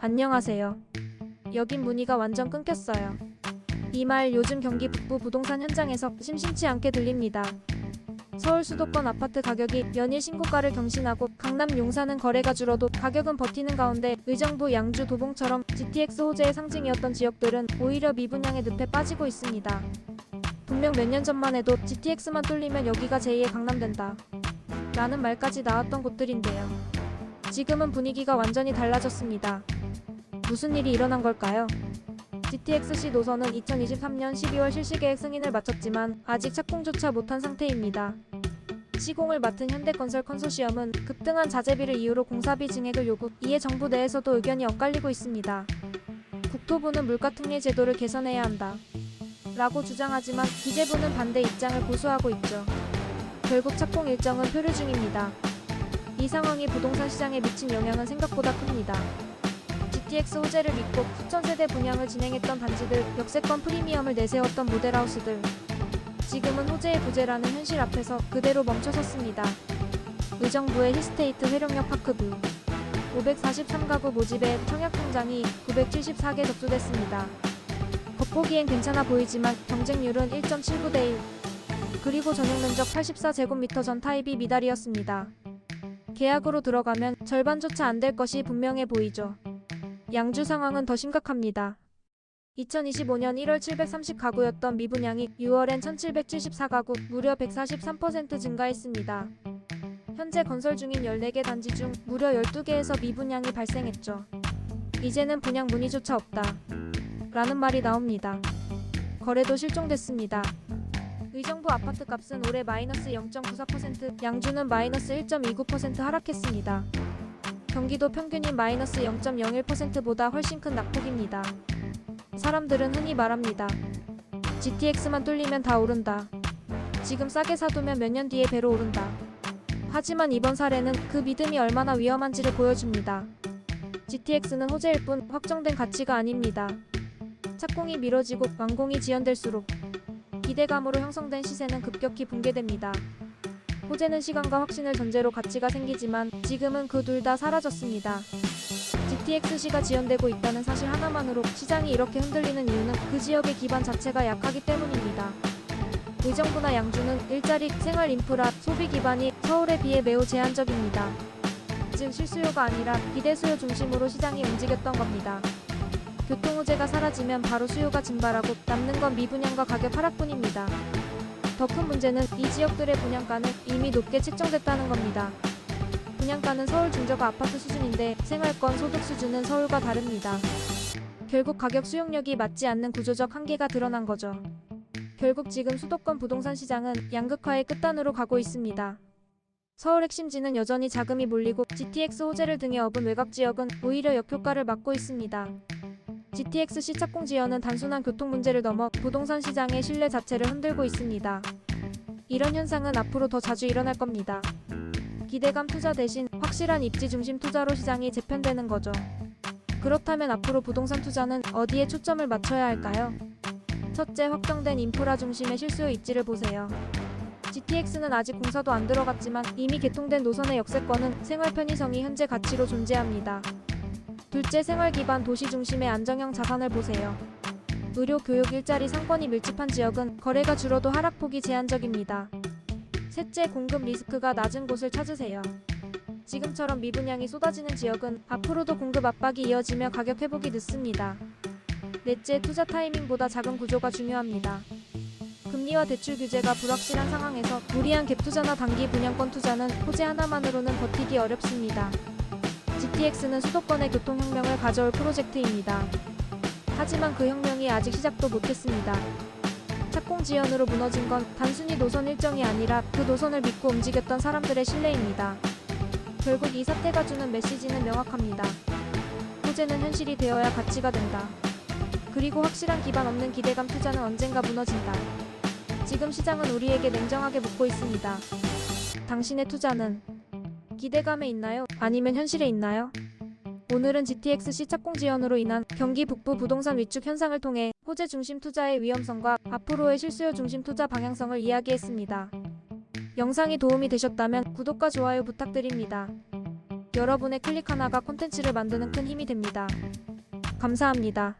안녕하세요. 여긴 문의가 완전 끊겼어요. 이 말 요즘 경기 북부 부동산 현장에서 심심치 않게 들립니다. 서울 수도권 아파트 가격이 연일 신고가를 경신하고 강남 용산은 거래가 줄어도 가격은 버티는 가운데 의정부 양주 도봉처럼 GTX 호재의 상징이었던 지역들은 오히려 미분양의 늪에 빠지고 있습니다. 분명 몇 년 전만 해도 GTX만 뚫리면 여기가 제2의 강남 된다. 라는 말까지 나왔던 곳들인데요. 지금은 분위기가 완전히 달라졌습니다. 무슨 일이 일어난 걸까요? GTX-C 노선은 2023년 12월 실시계획 승인을 마쳤지만 아직 착공조차 못한 상태입니다. 시공을 맡은 현대건설 컨소시엄은 급등한 자재비를 이유로 공사비 증액을 요구, 이에 정부 내에서도 의견이 엇갈리고 있습니다. 국토부는 물가특례 제도를 개선해야 한다. 라고 주장하지만 기재부는 반대 입장을 고수하고 있죠. 결국 착공 일정은 표류 중입니다. 이 상황이 부동산 시장에 미친 영향은 생각보다 큽니다. GTX 호재를 믿고 수천 세대 분양을 진행했던 단지들, 역세권 프리미엄을 내세웠던 모델하우스들. 지금은 호재의 부재라는 현실 앞에서 그대로 멈춰섰습니다. 의정부의 힐스테이트 회룡역 파크뷰. 543가구 모집에 청약 통장이 974개 접수됐습니다. 겉보기엔 괜찮아 보이지만 경쟁률은 1.79 대 1. 그리고 전용 면적 84제곱미터 전 타입이 미달이었습니다. 계약으로 들어가면 절반조차 안 될 것이 분명해 보이죠. 양주 상황은 더 심각합니다. 2025년 1월 730가구였던 미분양이 6월엔 1774가구, 무려 143% 증가했습니다. 현재 건설 중인 14개 단지 중 무려 12개에서 미분양이 발생했죠. 이제는 분양 문의조차 없다. 라는 말이 나옵니다. 거래도 실종됐습니다. 의정부 아파트 값은 올해 마이너스 0.94%, 양주는 마이너스 1.29% 하락했습니다. 경기도 평균인 마이너스 0.01%보다 훨씬 큰 낙폭입니다. 사람들은 흔히 말합니다. GTX만 뚫리면 다 오른다. 지금 싸게 사두면 몇 년 뒤에 배로 오른다. 하지만 이번 사례는 그 믿음이 얼마나 위험한지를 보여줍니다. GTX는 호재일 뿐 확정된 가치가 아닙니다. 착공이 미뤄지고 완공이 지연될수록 기대감으로 형성된 시세는 급격히 붕괴됩니다. 호재는 시간과 확신을 전제로 가치가 생기지만 지금은 그 둘 다 사라졌습니다. GTX-C가 지연되고 있다는 사실 하나만으로 시장이 이렇게 흔들리는 이유는 그 지역의 기반 자체가 약하기 때문입니다. 의정부나 양주는 일자리, 생활 인프라, 소비 기반이 서울에 비해 매우 제한적입니다. 즉 실수요가 아니라 기대 수요 중심으로 시장이 움직였던 겁니다. 교통 호재가 사라지면 바로 수요가 증발하고 남는 건 미분양과 가격 하락뿐입니다. 더 큰 문제는 이 지역들의 분양가는 이미 높게 책정됐다는 겁니다. 분양가는 서울 중저가 아파트 수준인데 생활권 소득 수준은 서울과 다릅니다. 결국 가격 수용력이 맞지 않는 구조적 한계가 드러난 거죠. 결국 지금 수도권 부동산 시장은 양극화의 끝단으로 가고 있습니다. 서울 핵심지는 여전히 자금이 몰리고 GTX 호재를 등에 업은 외곽 지역은 오히려 역효과를 맞고 있습니다. GTX-C 착공 지연은 단순한 교통 문제를 넘어 부동산 시장의 신뢰 자체를 흔들고 있습니다. 이런 현상은 앞으로 더 자주 일어날 겁니다. 기대감 투자 대신 확실한 입지 중심 투자로 시장이 재편되는 거죠. 그렇다면 앞으로 부동산 투자는 어디에 초점을 맞춰야 할까요? 첫째, 확정된 인프라 중심의 실수요 입지를 보세요. GTX는 아직 공사도 안 들어갔지만 이미 개통된 노선의 역세권은 생활 편의성이 현재 가치로 존재합니다. 둘째, 생활 기반 도시 중심의 안정형 자산을 보세요. 의료, 교육, 일자리, 상권이 밀집한 지역은 거래가 줄어도 하락폭이 제한적입니다. 셋째, 공급 리스크가 낮은 곳을 찾으세요. 지금처럼 미분양이 쏟아지는 지역은 앞으로도 공급 압박이 이어지며 가격 회복이 늦습니다. 넷째, 투자 타이밍보다 작은 구조가 중요합니다. 금리와 대출 규제가 불확실한 상황에서 무리한 갭 투자나 단기 분양권 투자는 호재 하나만으로는 버티기 어렵습니다. GTX는 수도권의 교통혁명을 가져올 프로젝트입니다. 하지만 그 혁명이 아직 시작도 못했습니다. 착공 지연으로 무너진 건 단순히 노선 일정이 아니라 그 노선을 믿고 움직였던 사람들의 신뢰입니다. 결국 이 사태가 주는 메시지는 명확합니다. 호재는 현실이 되어야 가치가 된다. 그리고 확실한 기반 없는 기대감 투자는 언젠가 무너진다. 지금 시장은 우리에게 냉정하게 묻고 있습니다. 당신의 투자는 기대감에 있나요? 아니면 현실에 있나요? 오늘은 GTX-C 착공 지연으로 인한 경기 북부 부동산 위축 현상을 통해 호재 중심 투자의 위험성과 앞으로의 실수요 중심 투자 방향성을 이야기했습니다. 영상이 도움이 되셨다면 구독과 좋아요 부탁드립니다. 여러분의 클릭 하나가 콘텐츠를 만드는 큰 힘이 됩니다. 감사합니다.